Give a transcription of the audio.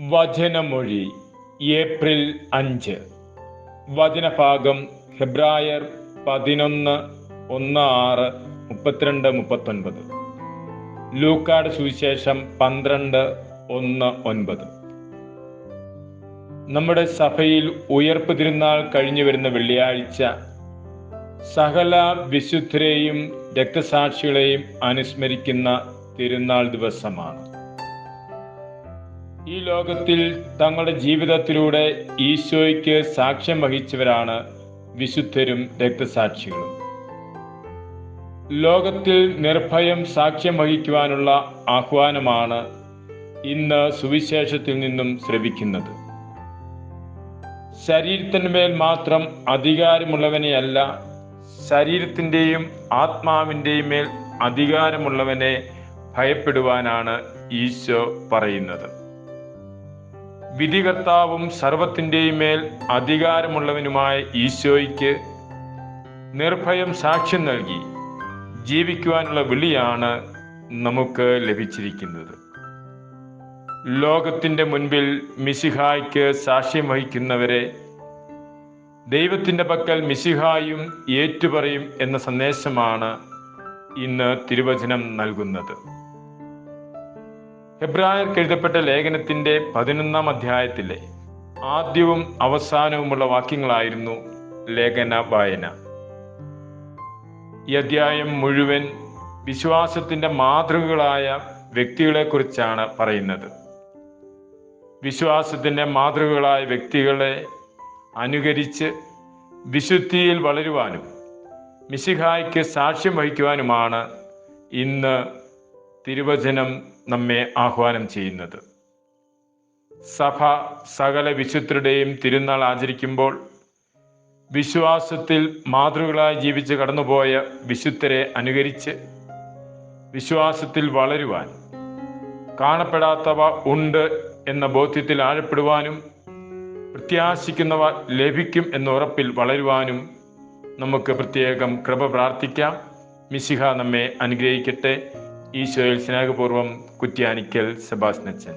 വചനമൊഴി April അഞ്ച്. വചനഭാഗം ഹെബ്രായർ പതിനൊന്ന് ഒന്ന് ആറ് മുപ്പത്തിരണ്ട് മുപ്പത്തൊൻപത്. ലൂക്കാട് സുവിശേഷം പന്ത്രണ്ട് ഒന്ന് ഒൻപത്. നമ്മുടെ സഭയിൽ ഉയർപ്പ് തിരുനാൾ കഴിഞ്ഞു വരുന്ന വെള്ളിയാഴ്ച സകല വിശുദ്ധരെയും രക്തസാക്ഷികളെയും അനുസ്മരിക്കുന്ന തിരുനാൾ ദിവസമാണ്. ഈ ലോകത്തിൽ തങ്ങളുടെ ജീവിതത്തിലൂടെ ഈശോയ്ക്ക് സാക്ഷ്യം വഹിച്ചവരാണ് വിശുദ്ധരും രക്തസാക്ഷികളും. ലോകത്തിൽ നിർഭയം സാക്ഷ്യം വഹിക്കുവാനുള്ള ആഹ്വാനമാണ് ഇന്ന് സുവിശേഷത്തിൽ നിന്നും ശ്രവിക്കുന്നത്. ശരീരത്തിന്മേൽ മാത്രം അധികാരമുള്ളവനെയല്ല ശരീരത്തിന്റെയും ആത്മാവിന്റെയും മേൽ അധികാരമുള്ളവനെ ഭയപ്പെടുവാനാണ് ഈശോ പറയുന്നത്. വിധികർത്താവും സർവത്തിന്റെയും മേൽ അധികാരമുള്ളവനുമായ ഈശോയ്ക്ക് നിർഭയം സാക്ഷ്യം നൽകി ജീവിക്കുവാനുള്ള വിളിയാണ് നമുക്ക് ലഭിച്ചിരിക്കുന്നത്. ലോകത്തിന്റെ മുൻപിൽ മിസിഹായ്ക്ക് സാക്ഷ്യം വഹിക്കുന്നവരെ ദൈവത്തിന്റെ പക്കൽ മിസിഹായും ഏറ്റുപറയും എന്ന സന്ദേശമാണ് ഇന്ന് തിരുവചനം നൽകുന്നത്. ഹെബ്രായർക്ക് എഴുതപ്പെട്ട ലേഖനത്തിന്റെ പതിനൊന്നാം അധ്യായത്തിലെ ആദ്യവും അവസാനവുമുള്ള വാക്യങ്ങളായിരുന്നു ലേഖന വായന. ഈ അധ്യായം മുഴുവൻ വിശ്വാസത്തിന്റെ മാതൃകകളായ വ്യക്തികളെക്കുറിച്ചാണ് പറയുന്നത്. വിശ്വാസത്തിന്റെ മാതൃകകളായ വ്യക്തികളെ അനുകരിച്ച് വിശുദ്ധിയിൽ വളരുവാനും മിശിഹായ്ക്ക് സാക്ഷ്യം വഹിക്കുവാനുമാണ് ഇന്ന് തിരുവചനം നമ്മെ ആഹ്വാനം ചെയ്യുന്നത്. സഭ സകല വിശുദ്ധരുടെയും തിരുനാൾ ആചരിക്കുമ്പോൾ വിശ്വാസത്തിൽ മാതൃകളായി ജീവിച്ച് കടന്നുപോയ വിശുദ്ധരെ അനുകരിച്ച് വിശ്വാസത്തിൽ വളരുവാൻ കാണപ്പെടാത്തവ ഉണ്ട് എന്ന ബോധ്യത്തിൽ ആഴപ്പെടുവാനും പ്രത്യാശിക്കുന്നവ ലഭിക്കും എന്ന ഉറപ്പിൽ വളരുവാനും നമുക്ക് പ്രത്യേകം കൃപ പ്രാർത്ഥിക്കാം. മിശിഹ നമ്മെ അനുഗ്രഹിക്കട്ടെ. ഈശോയിൽ സ്നേഹപൂർവം കുറ്റ്യാനിക്കൽ സെബാസ്നച്ചൻ